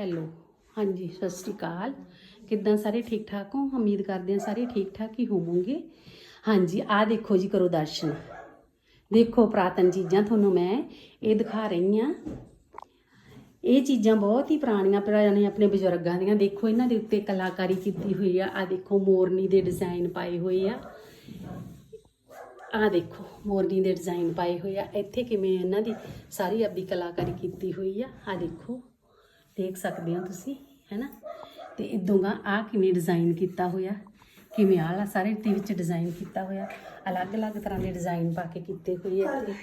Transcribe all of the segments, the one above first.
Hello ਹਾਂਜੀ, ਸਤਿ ਸ਼੍ਰੀ ਅਕਾਲ। ਕਿੱਦਾਂ ਸਾਰੇ ਠੀਕ ਠਾਕ ਹੋ? ਉਮੀਦ ਕਰਦੇ ਹਾਂ ਸਾਰੇ ਠੀਕ ਠਾਕ ਹੀ ਹੋਵੋਗੇ। ਹਾਂਜੀ, ਆਹ ਦੇਖੋ ਜੀ ਕਰੋ ਦਰਸ਼ਨ। ਦੇਖੋ ਪ੍ਰਾਤਨ ਚੀਜ਼ਾਂ ਤੁਹਾਨੂੰ ਮੈਂ ਇਹ ਦਿਖਾ ਰਹੀ ਹਾਂ। ਇਹ ਚੀਜ਼ਾਂ ਬਹੁਤ ਹੀ ਪੁਰਾਣੀਆਂ, ਪੁਰਾਣੇ ਆਪਣੇ ਬਜ਼ੁਰਗਾਂ ਦੀਆਂ। ਦੇਖੋ ਇਹਨਾਂ ਦੇ ਉੱਤੇ ਕਲਾਕਾਰੀ ਕੀਤੀ ਹੋਈ ਆ। ਆ ਦੇਖੋ ਮੋਰਨੀ ਦੇ ਡਿਜ਼ਾਈਨ ਪਾਏ ਹੋਏ ਆ। ਆ ਦੇਖੋ ਮੋਰਨੀ ਦੇ ਡਿਜ਼ਾਈਨ ਪਾਏ ਹੋਏ ਆ। ਇੱਥੇ ਕਿਵੇਂ ਇਹਨਾਂ ਦੀ ਸਾਰੀ ਆਪਦੀ ਕਲਾਕਾਰੀ ਕੀਤੀ ਹੋਈ ਆ। ਆ ਦੇਖੋ। ਦੇਖ ਸਕਦੇ ਹੋ ਤੁਸੀਂ, ਹੈਨਾ? ਤੇ ਇਦੋਂਗਾ ਆ ਕਿਵੇਂ ਡਿਜ਼ਾਈਨ ਕੀਤਾ ਹੋਇਆ, ਕਿਵੇਂ ਆਹ ਵਾਲਾ ਸਾਰੇ ਦੇ ਵਿੱਚ ਡਿਜ਼ਾਈਨ ਕੀਤਾ ਹੋਇਆ, ਅਲੱਗ-ਅਲੱਗ ਤਰ੍ਹਾਂ ਦੇ ਡਿਜ਼ਾਈਨ ਪਾ ਕੇ ਕੀਤੇ ਹੋਏ ਆ ਇੱਥੇ।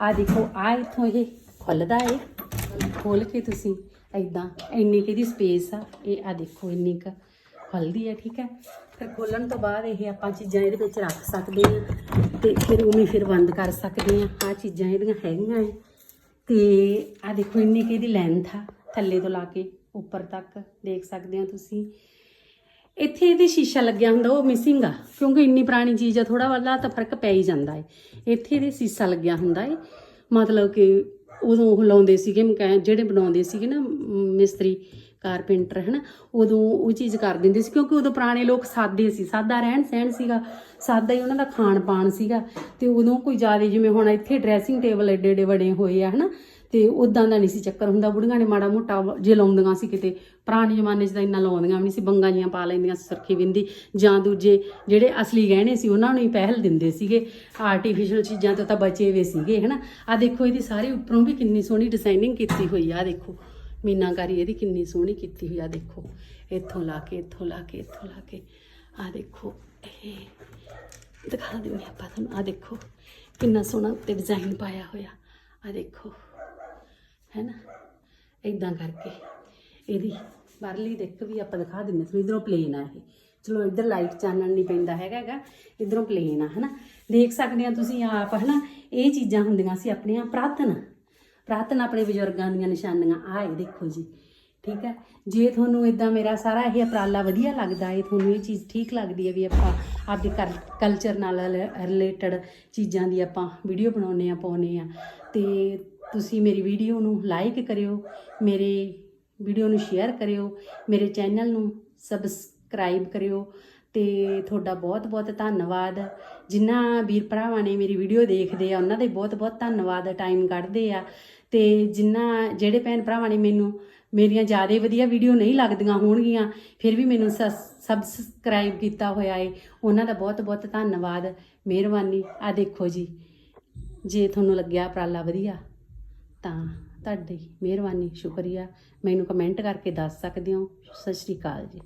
ਆ ਦੇਖੋ ਆ ਇਥੋਂ ਇਹ ਖੁੱਲਦਾ ਏ, ਖੋਲ ਕੇ ਤੁਸੀਂ ਐਦਾਂ ਇੰਨੀ ਕਿ ਦੀ ਸਪੇਸ ਆ। ਇਹ ਆ ਦੇਖੋ, ਇੰਨੀ ਕ ਖੁੱਲਦੀ ਹੈ ਠੀਕ ਹੈ ਫਿਰ ਖੋਲਣ ਤੋਂ ਬਾਅਦ ਇਹ ਆਪਾਂ ਚੀਜ਼ਾਂ ਇਹਦੇ ਵਿੱਚ ਰੱਖ ਸਕਦੇ ਹਾਂ ਤੇ ਫਿਰ ਉਵੇਂ ਫਿਰ ਬੰਦ ਕਰ ਸਕਦੇ ਹਾਂ ਆ ਚੀਜ਼ਾਂ ਇਹਦੀਆਂ ਹੈਗੀਆਂ ਏ। ਤੇ ਆ ਦੇਖੋ, ਇੰਨੀ ਕਿ ਇਹਦੀ ਲੈਂਥ ਆ। ਥੱਲੇ ਤੋਂ ਲਾ ਕੇ ਉੱਪਰ ਤੱਕ ਦੇਖ ਸਕਦੇ ਹੋ ਤੁਸੀਂ। ਇੱਥੇ ਇਹਦੇ ਸ਼ੀਸ਼ਾ ਲੱਗਿਆ ਹੁੰਦਾ, ਉਹ ਮਿਸਿੰਗ ਆ, ਕਿਉਂਕਿ ਇੰਨੀ ਪੁਰਾਣੀ ਚੀਜ਼ ਆ ਥੋੜਾ ਵਾਲਾ ਤਾਂ ਫ਼ਰਕ ਪੈ ਹੀ ਜਾਂਦਾ ਹੈ ਇੱਥੇ ਇਹਦੇ ਸ਼ੀਸ਼ਾ ਲੱਗਿਆ ਹੁੰਦਾ ਏ, ਮਤਲਬ ਕਿ ਉਦੋਂ ਉਹ ਲਾਉਂਦੇ ਸੀਗੇ ਮਕੈਨ ਜਿਹੜੇ ਬਣਾਉਂਦੇ ਸੀਗੇ ਨਾ ਮਿਸਤਰੀ, ਕਾਰਪੈਂਟਰ, ਹਨਾ, ਉਦੋਂ ਉਹ ਚੀਜ਼ ਕਰ ਦਿੰਦੇ ਸੀ, ਕਿਉਂਕਿ ਉਦੋਂ ਪੁਰਾਣੇ ਲੋਕ ਸਾਦੇ ਸੀ, ਸਾਦਾ ਰਹਿਣ ਸਹਿਣ ਸੀਗਾ, ਸਾਦਾ ਹੀ ਉਹਨਾਂ ਦਾ ਖਾਣ ਪਾਣ ਸੀਗਾ, ਤੇ ਉਦੋਂ ਕੋਈ ਜ਼ਿਆਦਾ ਜਿਵੇਂ ਹੁਣ ਇੱਥੇ ਡਰੈਸਿੰਗ ਟੇਬਲ ਏਡੇ ਏਡੇ ਬਣੇ ਹੋਏ ਆ, ਹਨਾ ਤੇ ਉਦਾਂ ਦਾ ਨਹੀਂ ਸੀ ਚੱਕਰ ਹੁੰਦਾ। ਬੁੜੀਆਂ ਨੇ ਮਾੜਾ ਮੋਟਾ ਜੇ ਲਾਉਂਦੀਆਂ ਸੀ ਕਿਤੇ। ਪੁਰਾਣੇ ਜ਼ਮਾਨੇ 'ਚ ਤਾਂ ਇੰਨਾ ਲਾਉਂਦੀਆਂ ਵੀ ਨਹੀਂ ਸੀ, ਬੰਗਾਂ ਜੀਆਂ ਪਾ ਲੈਂਦੀਆਂ ਸੀ, ਸੁਰਖੀ ਬਿੰਦੀ ਜਾਂ ਦੂਜੇ ਜਿਹੜੇ ਅਸਲੀ ਗਹਿਣੇ ਸੀ, ਉਹਨਾਂ ਨੂੰ ਹੀ ਪਹਿਲ ਦਿੰਦੇ ਸੀਗੇ। ਆਰਟੀਫੀਸ਼ੀਅਲ ਚੀਜ਼ਾਂ ਤੋਂ ਤਾਂ ਬਚੇ ਹੋਏ ਸੀਗੇ, ਹਨਾ। ਆ ਦੇਖੋ, ਇਹਦੀ ਸਾਰੀ ਉੱਪਰੋਂ ਵੀ ਕਿੰਨੀ ਸੋਹਣੀ ਡਿਜ਼ਾਈਨਿੰਗ ਕੀਤੀ ਹੋਈ ਆ, ਆਹ ਦੇਖੋ। ਮੀਨਾਕਾਰੀ ਇਹਦੀ ਕਿੰਨੀ ਸੋਹਣੀ ਕੀਤੀ ਹੋਈ ਆ ਦੇਖੋ। ਇੱਥੋਂ ਲਾ ਕੇ, ਇੱਥੋਂ ਲਾ ਕੇ, ਇੱਥੋਂ ਲਾ ਕੇ। ਆ ਦੇਖੋ, ਇਹ ਦਿਖਾ ਦਿੰਦੇ ਆਪਾਂ ਤੁਹਾਨੂੰ। ਆ ਦੇਖੋ, ਕਿੰਨਾ ਸੋਹਣਾ ਉੱਤੇ ਡਿਜ਼ਾਈਨ ਪਾਇਆ ਹੋਇਆ। ਆ ਦੇਖੋ। ਹੈ ਨਾ ਇਦਾਂ ਕਰਕੇ। ਇਹਦੀ ਬਾਹਰਲੀ ਦਿੱਕ ਵੀ ਆਪਾਂ ਦਿਖਾ ਦਿੰਦੇ ਤੁਹਾਨੂੰ ਇਧਰੋਂ ਪਲੇਨ ਆ ਇਹ। ਚਲੋ ਇੱਧਰ ਲਾਈਟ ਚਾਨਣ ਨਹੀਂ ਪੈਂਦਾ ਹੈਗਾ ਹੈਗਾ। ਇਧਰੋਂ ਪਲੇਨ ਆ, ਹਨਾ? ਦੇਖ ਸਕਦੇ ਆ ਤੁਸੀਂ ਆਪ, ਹਨਾ? ਇਹ ਚੀਜ਼ਾਂ ਹੁੰਦੀਆਂ ਸੀ ਆਪਣੀਆਂ ਪ੍ਰਾਤਨ। ਪ੍ਰਾਤਨ ਆਪਣੇ ਬਜ਼ੁਰਗਾਂ ਦੀਆਂ ਨਿਸ਼ਾਨੀਆਂ। ਆ ਇਹ ਦੇਖੋ ਜੀ। ਠੀਕ ਹੈ? ਜੇ ਤੁਹਾਨੂੰ ਇਦਾਂ ਮੇਰਾ ਸਾਰਾ ਇਹ ਉਪਰਾਲਾ ਵਧੀਆ ਲੱਗਦਾ ਹੈ, ਤੁਹਾਨੂੰ ਇਹ ਚੀਜ਼ ਠੀਕ ਲੱਗਦੀ ਹੈ ਵੀ ਆਪਾਂ ਆਪਦੇ ਕਲਚਰ ਨਾਲ ਰਿਲੇਟਡ ਚੀਜ਼ਾਂ ਦੀ ਆਪਾਂ ਵੀਡੀਓ ਬਣਾਉਨੇ ਆ ਪਾਉਨੇ ਆ ਤੇ ਤੁਸੀਂ ਮੇਰੀ ਵੀਡੀਓ ਨੂੰ ਲਾਈਕ ਕਰਿਓ, ਮੇਰੇ ਵੀਡੀਓ ਨੂੰ ਸ਼ੇਅਰ ਕਰਿਓ, ਮੇਰੇ ਚੈਨਲ ਨੂੰ ਸਬਸਕ੍ਰਾਈਬ ਕਰਿਓ ਤੇ ਤੁਹਾਡਾ ਬਹੁਤ ਬਹੁਤ ਧੰਨਵਾਦ। ਜਿਨ੍ਹਾਂ ਵੀਰ ਭਰਾਵਾਂ ਨੇ ਮੇਰੀ ਵੀਡੀਓ ਦੇਖਦੇ ਆ, ਉਹਨਾਂ ਦੇ ਬਹੁਤ ਬਹੁਤ ਧੰਨਵਾਦ ਟਾਈਮ ਕੱਢਦੇ ਆ। ਤੇ ਜਿਨ੍ਹਾਂ ਜਿਹੜੇ ਭੈਣ ਭਰਾਵਾਂ ਨੇ ਮੈਨੂੰ, ਮੇਰੀਆਂ ਜ਼ਿਆਦਾ ਵਧੀਆ ਵੀਡੀਓ ਨਹੀਂ ਲੱਗਦੀਆਂ ਹੋਣਗੀਆਂ, ਫਿਰ ਵੀ ਮੈਨੂੰ ਸਬਸਕ੍ਰਾਈਬ ਕੀਤਾ ਹੋਇਆ ਏ, ਉਹਨਾਂ ਦਾ ਬਹੁਤ ਬਹੁਤ ਧੰਨਵਾਦ। ਮਿਹਰਬਾਨੀ। ਆ ਦੇਖੋ ਜੀ, ਜੇ ਤੁਹਾਨੂੰ ਲੱਗਿਆ ਉਪਰਾਲਾ ਵਧੀਆ ਤਾਂ ਤੁਹਾਡੀ ਮਿਹਰਬਾਨੀ ਸ਼ੁਕਰੀਆ। ਮੈਨੂੰ ਕਮੈਂਟ ਕਰਕੇ ਦੱਸ ਸਕਦੇ ਹੋ। ਸਤਿ ਸ਼੍ਰੀ ਅਕਾਲ ਜੀ।